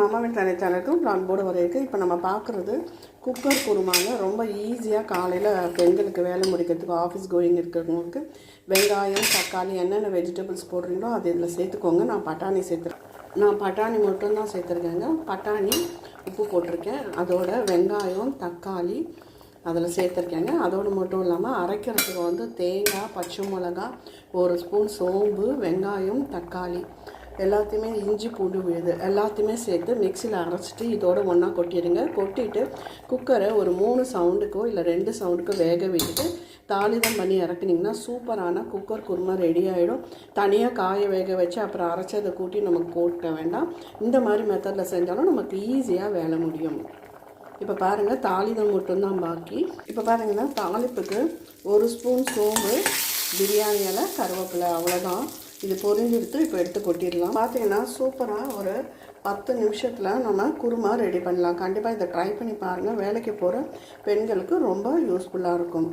அம்மாவின் தனி சேனலுக்கும் நான் போர்டு வரைக்கும் இப்போ நம்ம பார்க்குறது குக்கர் குருமாங்க. ரொம்ப ஈஸியாக காலையில் பெண்களுக்கு வேலை முடிக்கிறதுக்கு ஆஃபீஸ் கோயிங் இருக்கிறவங்களுக்கு வெங்காயம் தக்காளி என்னென்ன வெஜிடபிள்ஸ் போடுறீங்களோ அது இதில் சேர்த்துக்கோங்க. நான் பட்டாணி சேர்த்துருக்கேன் நான் பட்டாணி மட்டும்தான் சேர்த்துருக்கேங்க. பட்டாணி உப்பு போட்டிருக்கேன். அதோட வெங்காயம் தக்காளி அதில் சேர்த்துருக்கேங்க. அதோடு மட்டும் இல்லாமல் அரைக்கிறதுக்கு வந்து தேங்காய் பச்சை மிளகா ஒரு ஸ்பூன் சோம்பு வெங்காயம் தக்காளி. எல்லாத்தையுமே இஞ்சி பூண்டு விழுது எல்லாத்தையுமே சேர்த்து மிக்சியில் அரைச்சிட்டு இதோட ஒன்றா கொட்டிடுங்க. கொட்டிட்டு குக்கரை ஒரு மூணு சவுண்டுக்கோ இல்லை ரெண்டு சவுண்டுக்கோ வேக விட்டுட்டு தாளிதம் பண்ணி இறக்குனிங்கன்னா சூப்பரான குக்கர் குருமா ரெடி ஆகிடும் தனியாக காய வேக வச்சு அப்புறம் அரைச்சி அதை கூட்டி நமக்கு போட்ட வேண்டாம். இந்த மாதிரி மெத்தடில் செஞ்சாலும் நமக்கு ஈஸியாக வேலை முடியும். இப்போ பாருங்கள் தாளிதம் மட்டும்தான் பாக்கி. இப்போ பாருங்கன்னா தாளிப்புக்கு ஒரு ஸ்பூன் சோம்பு பிரியாணியில் கருவேப்பிலை அவ்வளோதான் இது பொரிஞ்சிடுத்து இப்போ எடுத்து கொட்டிடலாம். பார்த்தீங்கன்னா சூப்பராக ஒரு பத்து நிமிஷத்தில் நம்ம குருமா ரெடி பண்ணலாம். கண்டிப்பாக இதை ட்ரை பண்ணி பாருங்கள் வேலைக்கு போகிற பெண்களுக்கு ரொம்ப யூஸ்ஃபுல்லாக இருக்கும்.